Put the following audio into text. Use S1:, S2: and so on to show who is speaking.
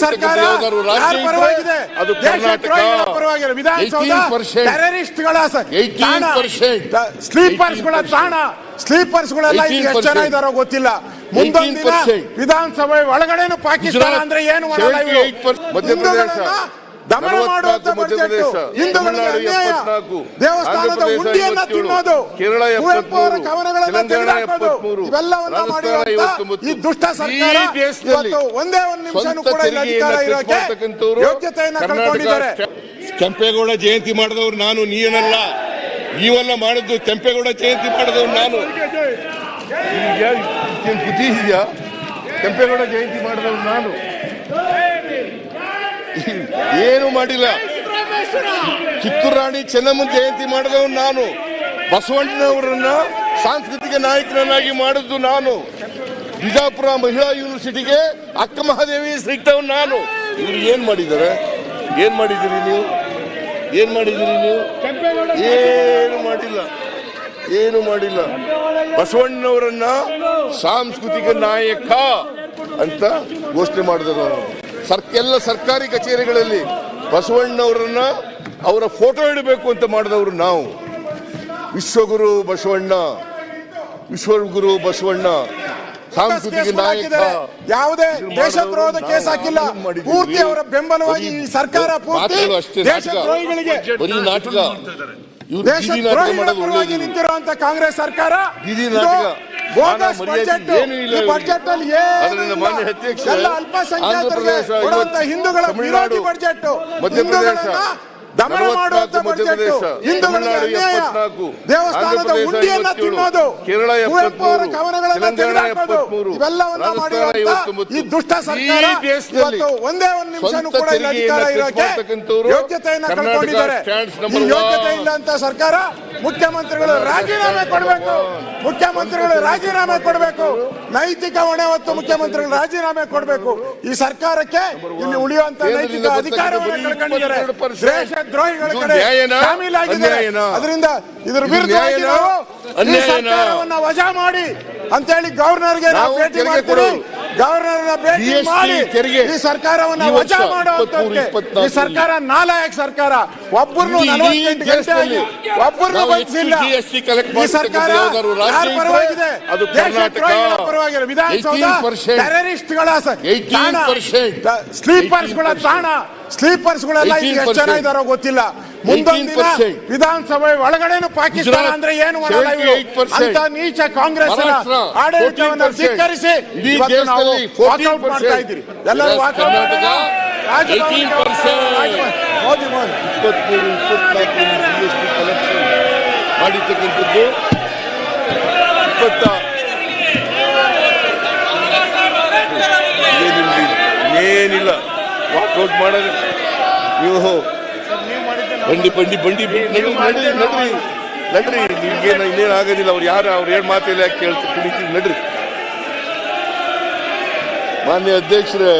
S1: ಸರ್ಕಾರ ಪರವಾಗಿದೆ?
S2: ಅದು
S1: ದ್ರೋಹಿಗಳ ವಿಧಾನಸೌಧ ಟೆರರಿಸ್ಟ್ಗಳ ಸ-
S2: 18%
S1: ತಾಣ ಸ್ಲೀಪರ್ಸ್ಗಳ
S2: 18%
S1: ತಾಣ ಸ್ಲೀಪರ್ಸ್ ಗಳೆಲ್ಲ ಈಗ ಎಷ್ಟು ಜನ
S2: 18%
S1: ಇದಾರೋ ಗೊತ್ತಿಲ್ಲ. ಮುಂದೊಂದು ದಿನ ವಿಧಾನಸಭೆ ಒಳಗಡೆನು ಪಾಕಿಸ್ತಾನ ಅಂದ್ರೆ ಏನು ಮಾಡಲ್ಲ ಇವರು
S2: 78% ಮಧ್ಯಪ್ರದೇಶ
S1: ಹಿಂದೂಗಳನ್ನ ದಮನ ಮಾಡುವಂತ ಹಿಂದೂಗಳಿಗೆ ಅನ್ಯಾಯ ದೇವಸ್ಥಾನದ
S2: ಉಂಡಿಯನ್ನ
S1: ತಿನ್ನೋದು. ಕುವೆಂಪು ಅವರ ಕವನಗಳನ್ನ ತೆಗೆದುಹಾಕೋದು ಇವೆಲ್ಲವನ್ನ ಮಾಡಿರುವಂತ ಈ ದುಷ್ಟ ಸರ್ಕಾರ ಇವತ್ತು ಒಂದೇ ಒಂದು ನಿಮಿಷನೂ ಕೂಡ ಇಲ್ಲಿ ಅಧಿಕಾರ ಇರೋಕೆ ಯೋಗ್ಯತೆಯನ್ನ ಕಳ್ಕೊಂಡಿದ್ದಾರೆ.
S2: ಕೆಂಪೇಗೌಡ ಜಯಂತಿ ಮಾಡಿದವರು ನಾನು ನೀನಲ್ಲ. ನೀವೆಲ್ಲ ಮಾಡಿದ್ದು ಕೆಂಪೇಗೌಡ ಜಯಂತಿ ಮಾಡಿದವರು ನಾನು. ಬುದ್ಧಿ ಇದೆಯಾ? ಕೆಂಪೇಗೌಡ ಜಯಂತಿ ಮಾಡಿದವರು ನಾನು. ಏನು ಮಾಡಿಲ್ಲ. ಕಿತ್ತೂರು ರಾಣಿ ಚೆನ್ನಮ್ಮ ಜಯಂತಿ ಮಾಡಿದವನು ನಾನು ಬಸವಣ್ಣನವರನ್ನ ಸಾಂಸ್ಕೃತಿಕ ನಾಯಕನನ್ನಾಗಿ ಮಾಡಿದ್ದು ನಾನು. ಬಿಜಾಪುರ ಮಹಿಳಾ ಯೂನಿವರ್ಸಿಟಿಗೆ ಅಕ್ಕ ಮಹಾದೇವಿ ಸಿಗ್ತವ್ ನಾನು. ಇವ್ರು ಏನ್ ಮಾಡಿದ್ದಾರೆ? ಏನ್ ಮಾಡಿದಿರಿ ನೀವು? ಏನ್ ಮಾಡಿದಿರಿ ನೀವು? ಏನು ಮಾಡಿಲ್ಲ. ಏನು ಮಾಡಿಲ್ಲ. ಬಸವಣ್ಣನವರನ್ನ ಸಾಂಸ್ಕೃತಿಕ ನಾಯಕ ಅಂತ ಘೋಷಣೆ ಮಾಡಿದ್ರು ಎಲ್ಲ ಸರ್ಕಾರಿ ಕಚೇರಿಗಳಲ್ಲಿ ಬಸವಣ್ಣವರನ್ನ ಅವರ ಫೋಟೋ ಇಡಬೇಕು ಅಂತ ಮಾಡಿದವರು ನಾವು ವಿಶ್ವಗುರು ಬಸವಣ್ಣ ವಿಶ್ವಗುರು ಬಸವಣ್ಣ ಸಾಂಸ್ಕೃತಿಕ ನಾಯಕ.
S1: ಯಾವುದೇ ದೇಶದ್ರೋಹದ ಕೇಸ್ ಹಾಕಿಲ್ಲ ಪೂರ್ತಿ ಅವರ ಬೆಂಬಲವಾಗಿ ಈ ಸರ್ಕಾರ ಪೂರ್ತಿ. ದೇಶದ್ರೋಹಿಗಳಿಗೆ
S2: ಬರೀ ನಾಟಕ
S1: ದೇಶದ್ರೋಹಿಗಳ ಪರವಾಗಿ ನಿಂತಿರುವಂತ ಕಾಂಗ್ರೆಸ್ ಸರ್ಕಾರ
S2: ಬೀದಿ
S1: ಇದು
S2: ನಾಟಕ.
S1: ಬೋಗಸ್ ಬಜೆಟ್ ಈ ಬಜೆಟ್ ಅಲ್ಲಿ ಎಲ್ಲ ಅಲ್ಪಸಂಖ್ಯಾತರಿಗೆ ಕೊಡುವಂತ ಹಿಂದೂಗಳ ವಿರೋಧಿ ಬಜೆಟ್ ಹಿಂದೂಗಳನ್ನ ದಮನ ಮಾಡುವಂತ ಬಜೆಟ್ ಹಿಂದೂಗಳಿಗೆ ಅನ್ಯಾಯ. ದೇವಸ್ಥಾನದ ಹುಂಡಿಯನ್ನ ತಿನ್ನೋದು ಕುವೆಂಪು ಅವರ ಕವನಗಳನ್ನ ತೆಗೆದುಹಾಕೋದು ಇವೆಲ್ಲವನ್ನ ಮಾಡಿರುವಂತ ಈ ದುಷ್ಟ ಸರ್ಕಾರ ಇವತ್ತು ಒಂದೇ ಒಂದು ನಿಮಿಷನೂ ಕೂಡ ಇಲ್ಲಿ ಅಧಿಕಾರ ಇರೋಕೆ ಯೋಗ್ಯತೆಯನ್ನ ಕಳ್ಕೊಂಡಿದ್ದಾರೆ. ಈ ಯೋಗ್ಯತೆ ಇಲ್ಲ ಅಂತ ಸರ್ಕಾರ ಮುಖ್ಯಮಂತ್ರಿಗಳು ರಾಜೀನಾಮೆ ಕೊಡಬೇಕು. ಮುಖ್ಯಮಂತ್ರಿಗಳು ರಾಜೀನಾಮೆ ಕೊಡಬೇಕು. ನೈತಿಕ ಹೊಣೆ ಹೊತ್ತು ಮುಖ್ಯಮಂತ್ರಿಗಳು ರಾಜೀನಾಮೆ ಕೊಡಬೇಕು. ಈ ಸರ್ಕಾರಕ್ಕೆ ಇಲ್ಲಿ ಉಳಿಯುವಂತ ನೈತಿಕ ಅಧಿಕಾರವನ್ನು
S2: ಬರ್ತಕ್ಕಂಥ
S1: ಕಳ್ಕೊಂಡಿದ್ದಾರೆ. ದೇಶ ದ್ರೋಹಿಗಳ ಕಡೆ
S2: ಶಾಮೀಲಾಗಿದೆ?
S1: ಅದರಿಂದ ಇದ್ರ
S2: ವಿರುದ್ಧ
S1: ವಿರುದ್ಧವಾಗಿ? ನಾವು ಸರ್ಕಾರವನ್ನ ವಜಾ ಮಾಡಿ ಅಂತೇಳಿ ಗವರ್ನರ್ಗೆ ನಾವು ಭೇಟಿ ಮಾಡ್ತೀವಿ. ಗವರ್ನರ್ನ ಭೇಟಿ ಮಾಡಿ
S2: ತೆರಿಗೆ
S1: ಈ ಸರ್ಕಾರವನ್ನ ವಜಾ ಮಾಡುವಂತಕ್ಕೆ ಈ ಸರ್ಕಾರ ನಾಲಾಯಕ್ ಸರ್ಕಾರ. ಒಬ್ಬರನ್ನು ನಲವತ್ತೆಂಟು ಗಂಟೆ ಆಗಿ
S2: ದೇಶದಲ್ಲಿ
S1: ಒಬ್ಬರನ್ನು ಬಂಧಿಸಿಲ್ಲ ಈ ಸರ್ಕಾರ ಯಾರು ಪರವಾಗಿದೆ
S2: ಅದು
S1: ದೇಶ
S2: ಕರ್ನಾಟಕ.
S1: ದ್ರೋಹಿಗಳ ಪರವಾಗಿದೆ ವಿಧಾನಸೌಧ
S2: 18%
S1: ಟೆರರಿಸ್ಟ್ಗಳ ತಾಣ
S2: 18% ಸ್ಲೀಪರ್ಸ್ಗಳ
S1: ತಾಣ ಸ್ಲೀಪರ್ಸ್ ಗಳೆಲ್ಲ ಈಗ ಎಷ್ಟು ಜನ
S2: 18%
S1: ಇದಾರೋ ಗೊತ್ತಿಲ್ಲ. ಮುಂದೊಂದು ದಿನ
S2: 18%
S1: ವಿಧಾನಸಭೆ ಒಳಗಡೆನು ಪಾಕಿಸ್ತಾನ ಅಂದ್ರೆ ಏನು ಮಾಡಲ್ಲ ಇವರು.
S2: 78%
S1: ಅಂತ ನೀಚ ಕಾಂಗ್ರೆಸ್ ಆಡಳಿತವನ್ನು
S2: 14%.
S1: ಧಿಕ್ಕರಿಸಿ ನಾವು ವಾಕೌಟ್ ಮಾಡ್ತಾ
S2: 14%
S1: ಇದ್ದೀರಿ. ಎಲ್ಲರೂ ವಾಕೌಟ್
S2: ಕರ್ನಾಟಕ 18%
S1: ಮೋದಿ ಮೋದಿ.
S2: ಇಪ್ಪತ್ಮೂರು ಇಪ್ಪತ್ನಾಲ್ಕು ಜಿ ಎಸ್ ಟಿ ಕಲೆಕ್ಷನ್ ಮಾಡಿರ್ತಕ್ಕಂಥದ್ದು. ಇಪ್ಪತ್ತ ಏನಿಲ್ಲ ವಾಕೌಟ್ ಮಾಡೋದು ನೀವು ಬಂಡಿ ಬಂಡಿ ಬಂಡಿ ನಡ್ರಿ ನಡ್ರಿ ನಡ್ರಿ ನಡ್ರಿ. ನಿಮ್ಗೇನು ಇನ್ನೇನು ಆಗೋದಿಲ್ಲ ಅವ್ರು ಯಾರು ಅವ್ರು ಏನು ಮಾತಿಲ್ಲ ಕೇಳ್ತೀವಿ ಕುಡಿತೀವಿ ನಡ್ರಿ. ಮಾನ್ಯ ಅಧ್ಯಕ್ಷರೇ